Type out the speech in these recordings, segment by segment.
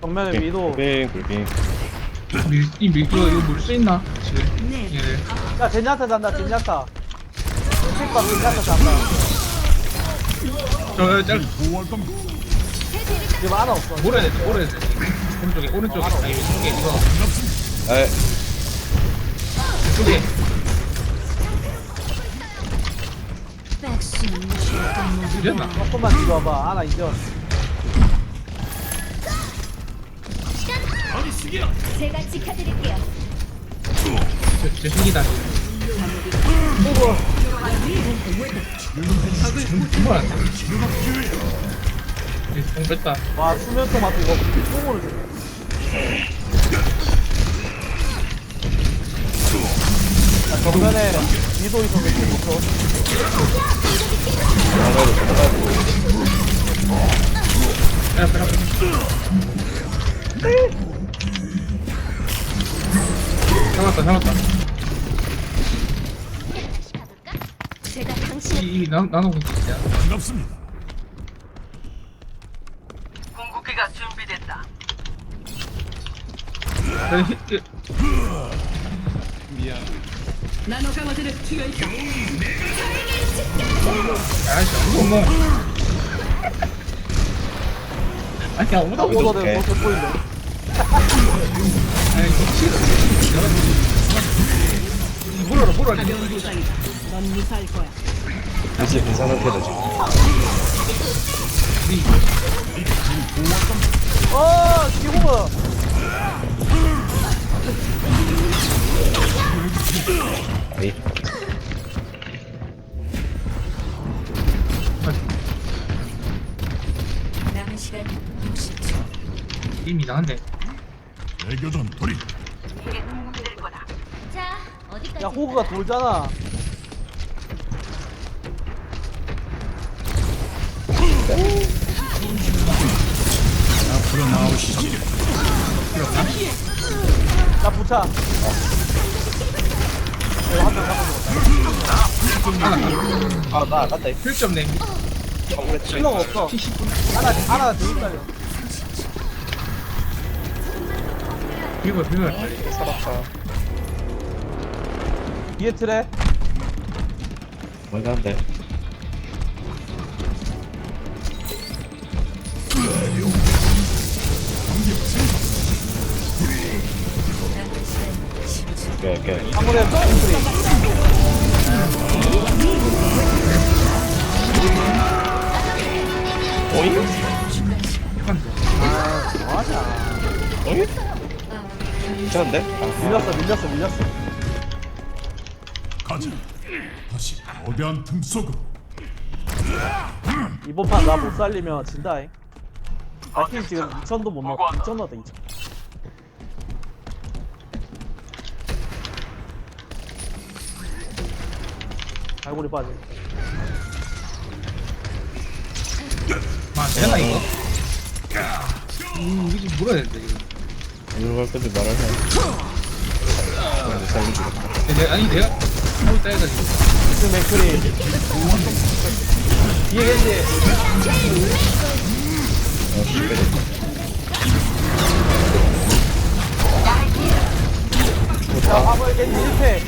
정면에 위도 굴빙 굴빙 밀, 이 밀, 이거, 이거 물 수 있나? 지금. 얘네. 야 젠야타 잔다 젠야타 픽박 젠야타 잔다 저, 짤, 지금 하나 없어 몰아야 돼, 몰아야 돼. 오른쪽에, 오른쪽에, 아니, 왼쪽에, 이거. 에 이쪽에. 이랬나? 조금만 뒤로 와봐 하나 이전 제가 지켜드릴게요. 저, 저 생기다. 뭐야? 공 뺐다. 와 수면 토마토 이거 똥으로 줘 야, 정면에 지금 못써 나가도 나가도 빼라, 빼라, 빼라. 잡았다, 잡았다. 제가 당신을 이, 이, 나, 나누고 있어. 궁극기가 준비됐다. 나 히, 히, 아이씨, 어머. 아니, 아무도 안 오더는 이제 괜찮은 상태다 지금 어 기호가 아이 남은 시간 60초. 이미 이상한데. 애교전 돌이. 자, 어디까지? 야 호그가 돌잖아 앞으로 나오시지 나 부차 아나 아깝다 필점 내. 실력 없어 하나 하나 더 있달려 비밀, 비밀. 살았다. 뒤에 틀에 뭔가 한데 오케이 오케이. 아무래 땡크리 오잉? 뭐하냐. 오잉? 괜찮은데? 아, 밀렸어 밀렸어 밀렸어. 가자. 다시 거대한 틈 속으로. 이번 판 나 못 살리면 진다잉. 발킹 지금 2천도 못 넣어 2천 넣었다 2천. 갈고리 빠지 마, 되나, 이거? 음, 이게 좀 물어야 되는데, 지 금. 오늘 갈 말을 해 근데 살려주겠다 내, 아니, 내가 있다 해가지고. 지금 맥크리 뒤에 겐지? 어 야 화물 겐지 1패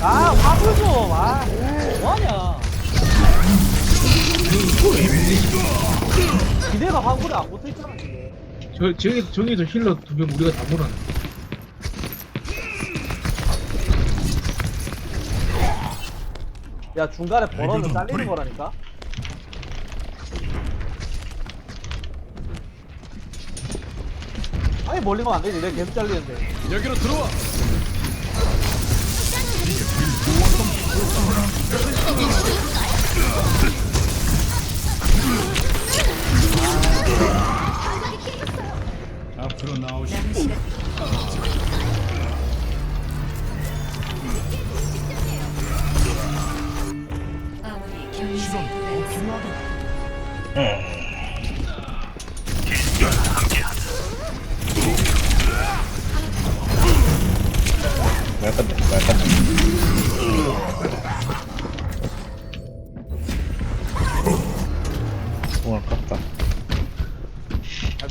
아 화물 좀아 뭐하냐? 기대가 화물에 안 붙어있잖아 지금 저, 저기, 저기도 힐러 두 명 우리가 다 몰았네. 야 중간에 이거는 잘리는. 거라니까 아니 멀리 가면 안 되지 내가 계속 잘리는데 여기로 들어와 앞으로 나오시지 아무리 어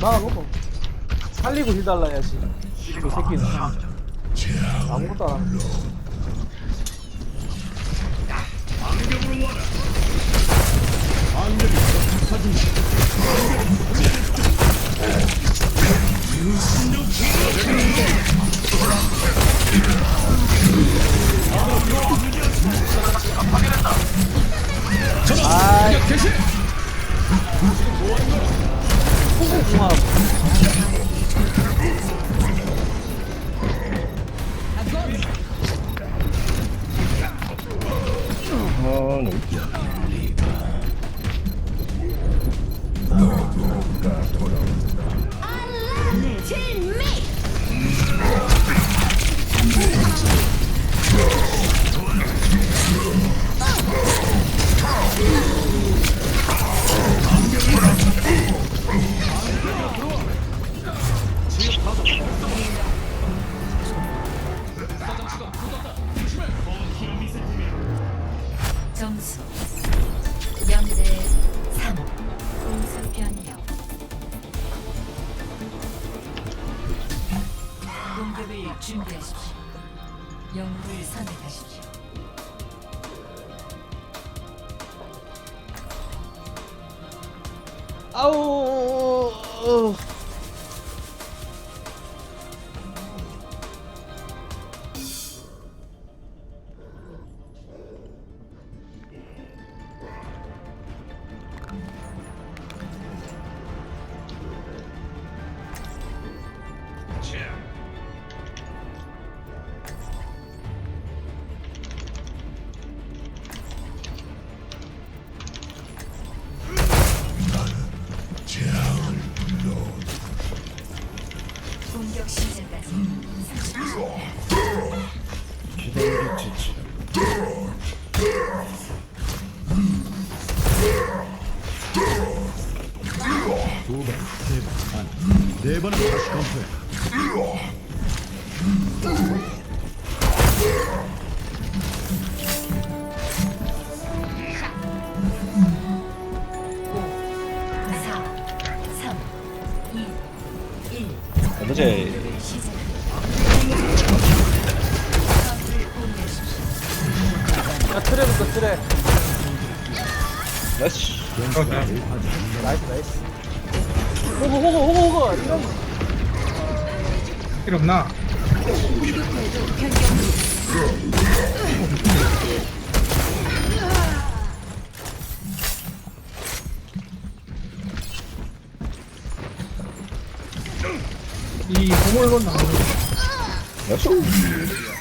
아, 살리고 힐 달라 해야지. 그 새끼는. 아무것도 안 하는 아 번은 다시 검토해. 어제. 야 트레부터 트레 나이스 나이스 나이스 호구 호구 호구 호구 이런 필요 없나? 이 보물로 나오는 나이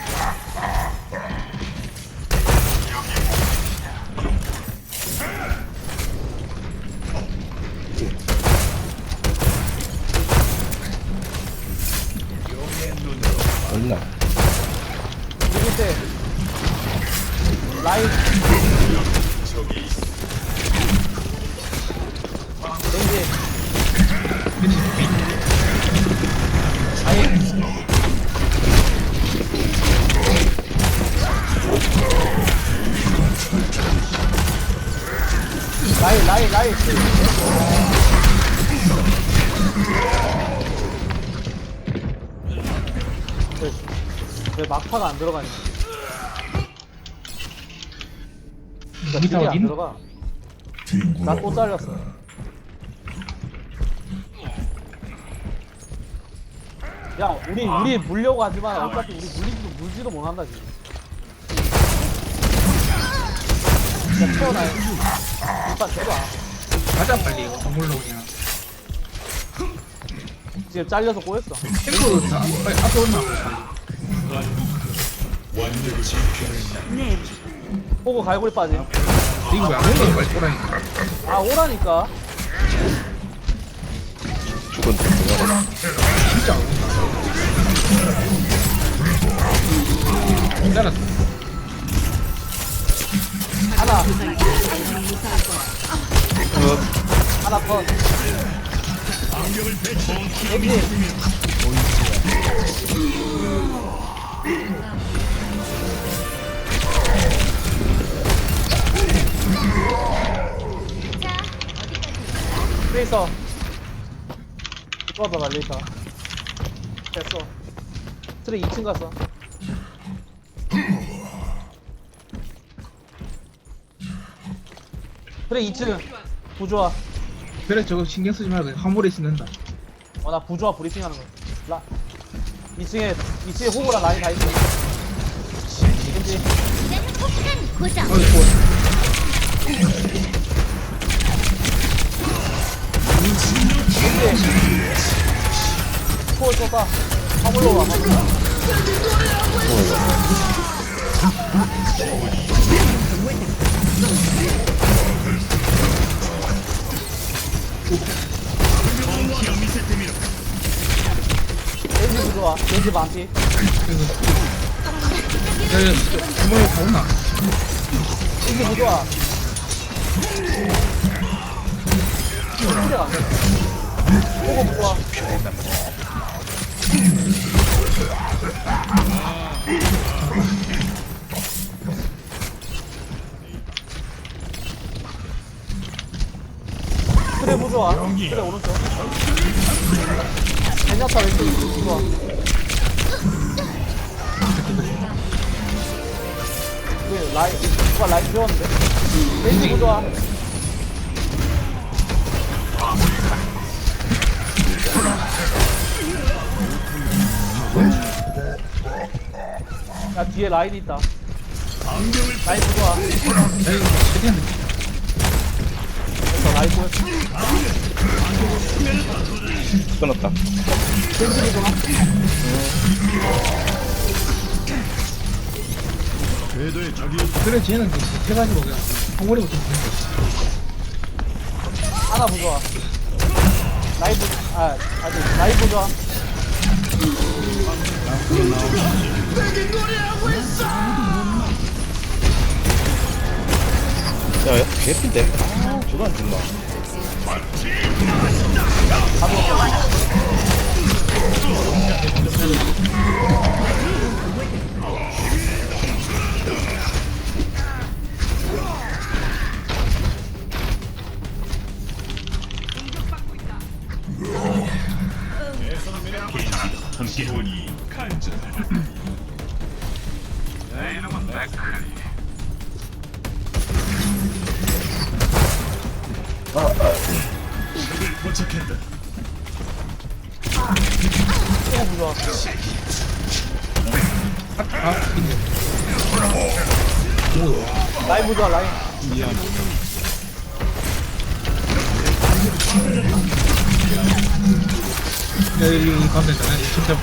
라인. 렌지 라인 라인 라인. 왜, 왜 막파가 안 들어가냐 미타 딜이 안 어디? 들어가. 나 또 잘렸어. 야 우리 우리 물려고 하지만 어차피 우리 물리지도 물지도 못한다 지금. 진짜 태어나요. 일단 데려와 가자 빨리. 이거 보물로 그냥. 지금 잘려서 꼬였어. 탱크로 다 빨리 앞에 온나 보고 갈고리 빠지 이거 왜안 빨리 오라니까 아 오라니까. 죽은 진짜 안 온다 기다렸어. 하나. 하나 컷. 엑지 레이서 이거다 나 레이서 됐어. 트레 2층 갔어. 트레 2층. 부조화. 그래 저거 신경 쓰지 말고 화물에 씻는다. 어 나 부조화 브리핑 하는 거 라, 2층에 2층에 호구랑 라인 다 있어. 이긴지 어이 좋아 이긴 코어 쏟아 화물로 렌지 부조화 렌지 반피 그래서 야야 주머니에 다 오나 렌지 부조화 호구 부조화 그래 부조화 그래 오른쪽. 제냐타 왼쪽 부조화 그 라인 누가 라인 들어왔는데? 렌지 부조화 야 뒤에 라인 있다. 라인 이거 최대한 됐어 라인 보여. 끊었다. 그래 쟤는 그 해가지고 그냥 화물에부터 씻는 하나 부조화 부 아, 아직 라인 부조화 야, 야, 개핀데. 아, 저거 안 죽나. 도착 했다. 호구 부조화 아 근데 라인 부조화 라인 야 이거 가면 되잖아 이 진짜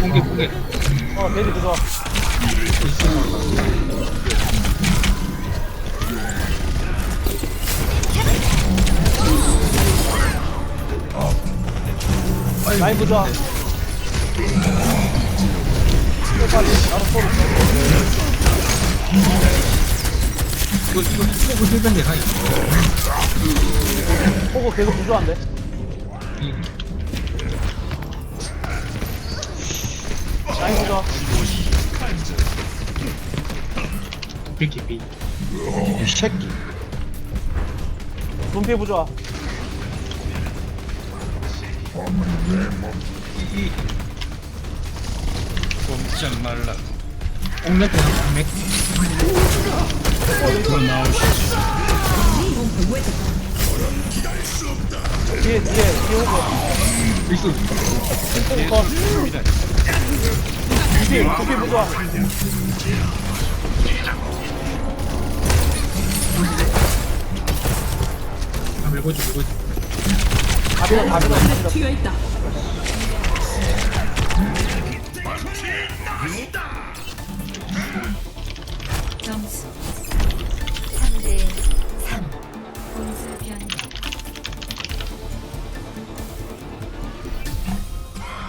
공개 공개 어 돼지 부조화 라인 부조화 빨리 소리 이거 이거 이거 실패 되나 이거 호구 계속 부조화인데 이- 라인 부조화 비키 비이 새끼. 분피 부조화 꼼짝 말라 옥맥? 되나 옥맥 뒤에 뒤에 뒤에 호구 있어 호구 건 분피 분피 부조화 아 밀고지 밀고지. 다 밀어 다 밀어 다. 밀어 점수 3대 3 공수 변경.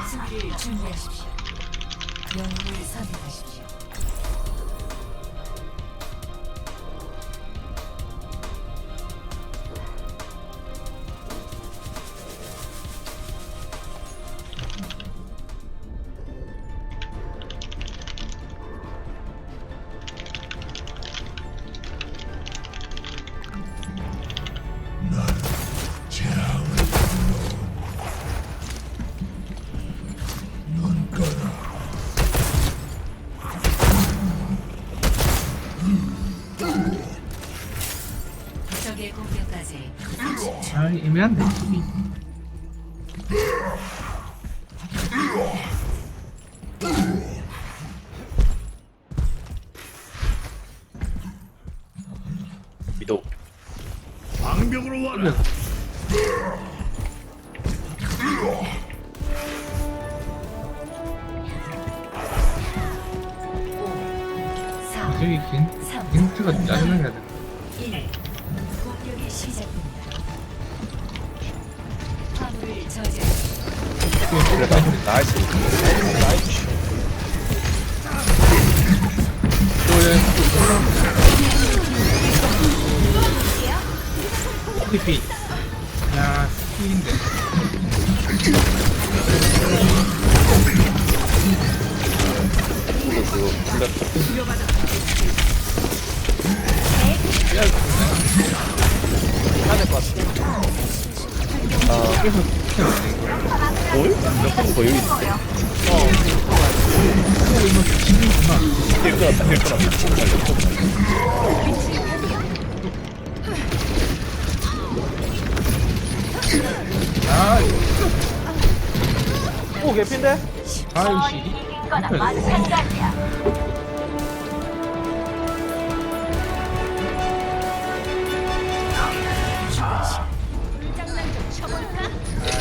수비를 준비하십시오. 영웅을 선택하십시오 아 애매한데 이 위도. 방벽으로 와라. 사, 저기 겐, 겐트가 짜증나게 하네 1. 공격이 시작됩니다. 나이스. TP 야 스킬인데. 해야 될 것 같아. 아, 그래서 뭘? 몇번 거 여기 있어. 끊었다, 힐 끊었다. 아 오, 개핀데? 아이씨 이거나 마찬가지야.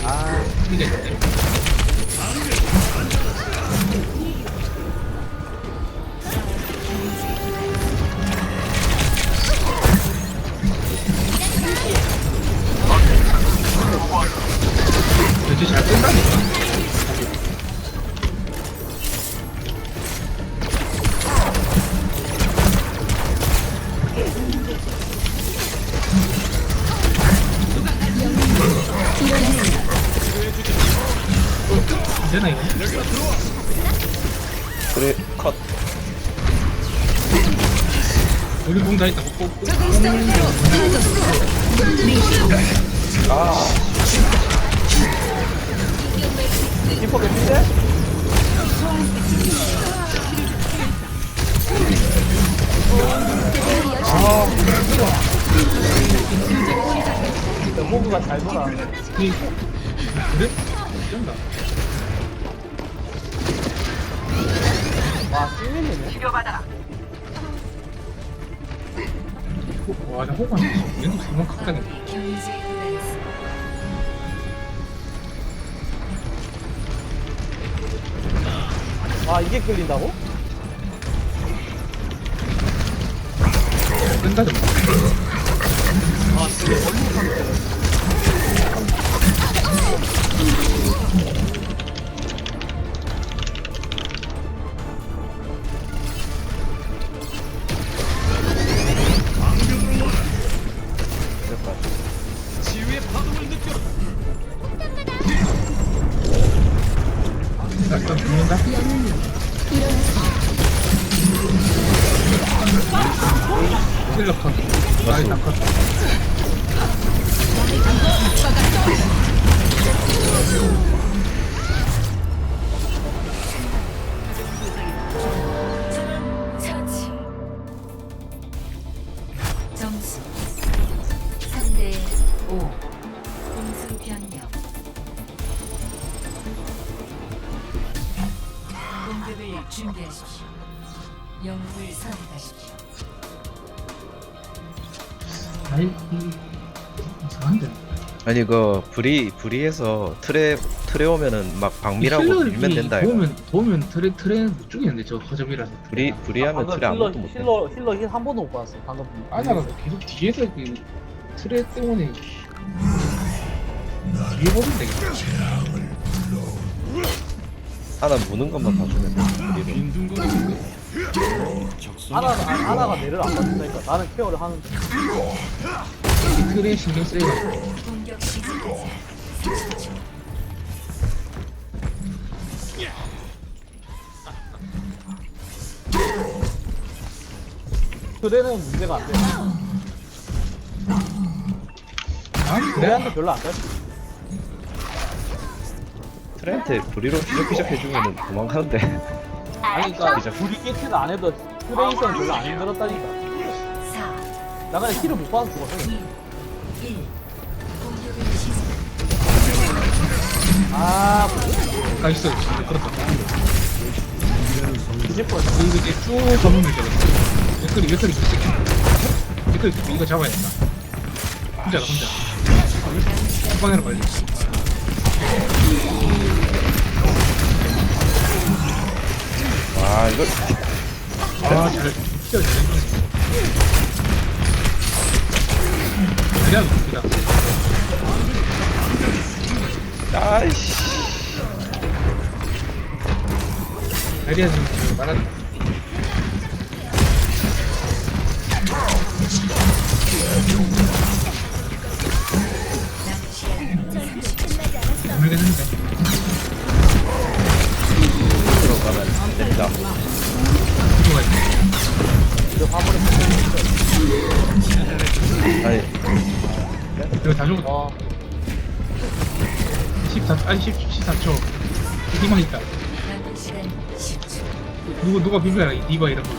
아, 끌린다고? 준비하십시오. 영웅을 선택하십시오. 아이 이 이상한데 아니, 그, 브리, 브리에서 틀에, 틀에 오면은 막 박미라고 밀면 된다, 이거. 도우면 도우면 트레 트레는 못 죽이는데 저 허접이라서 브리, 브리하면 틀에 아무것도 힐러, 못해. 힐러, 힐러 힐 한 번도 못 받았어. 방금. 아나가 계속 뒤에서 그 트레 때문에 뒤에 보면 되겠다 하나 무는 것만 봐주면 돼, 아나, 아, 아나가 내를 안 받는다니까. 나는 케어를 하는데. 이 트레 신경 쓰여 공격 30초. 그래는 문제가 안 돼. 아 그래? 그래한테 별로 안 돼. 트레한테 브리로 피적피적 해주면은 도망가는데. 아니, 그니까, 우리 깨트는 안 해도 트레이서는 별로 안 힘들었다니까. 4, 나 그냥 힐을 못 받아서 죽었어. 2, 1. 공격을 시작. 아, 나이스 그렇다 뒤질 뻔. 이거 이제 쭉 가면 되잖아 댓글이 댓글이 있어 댓글 이거 잡아야 된다 혼자다 혼자 후방해라 빨리 이거 아잘 진짜 잘했네 그냥 그냥 아이씨 다리야 좀 말한 모르겠는데 들어가면 안 된다 화물에 아니 이거 다 죽었다 어, 14 아니 10, 14초 희망 있다 남은 시간 10초. 누구 누가 비벼야 이 디바 이런 거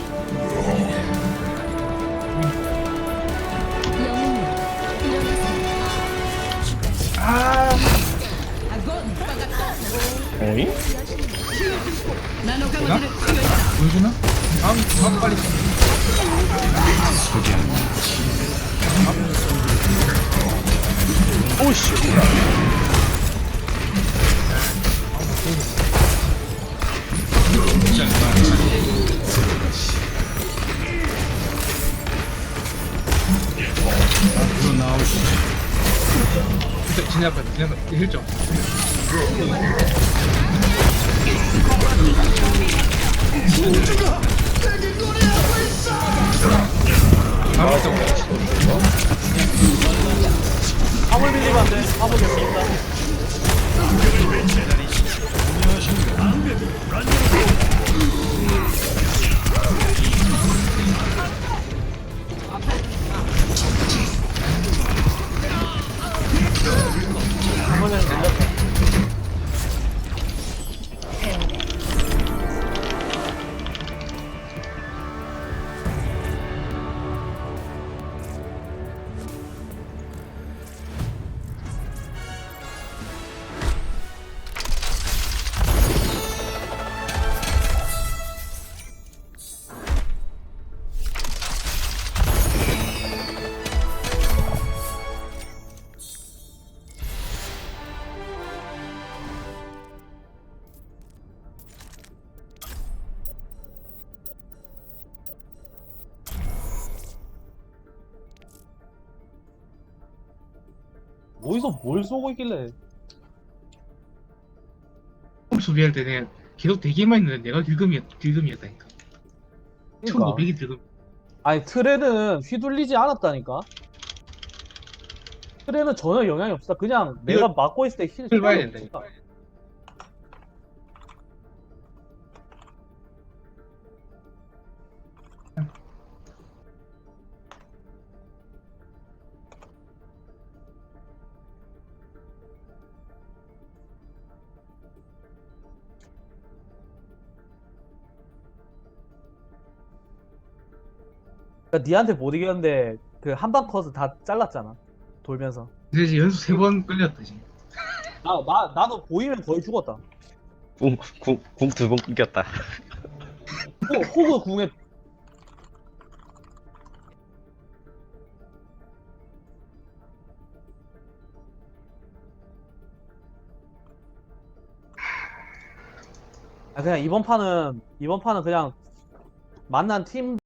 어이? 되나? 보여주나? 다음 빨리 오씨 진짜 아파 진짜 아파 힐점 바로 뭘 쏘고 있길래. 수비할 때 내가 계속 대기만 있는데 내가 딜금이었 딜금이었다니까 그러니까. 1500이 딜금 아니 트레는 휘둘리지 않았다니까. 트레는 전혀 영향이 없어. 그냥 내가 막고 있을 때힐 힐 봐야 된다니까. 그러니까 니한테 못 이겼는데 그 한방 컷을 다 잘랐잖아. 돌면서. 근데 이제 연속 세 번 끌렸다 지금 나, 나, 나도 보이면 거의 죽었다. 궁궁궁두번 끊겼다 호, 호그 궁에 아 그냥 이번 판은 이번 판은 그냥 만난 팀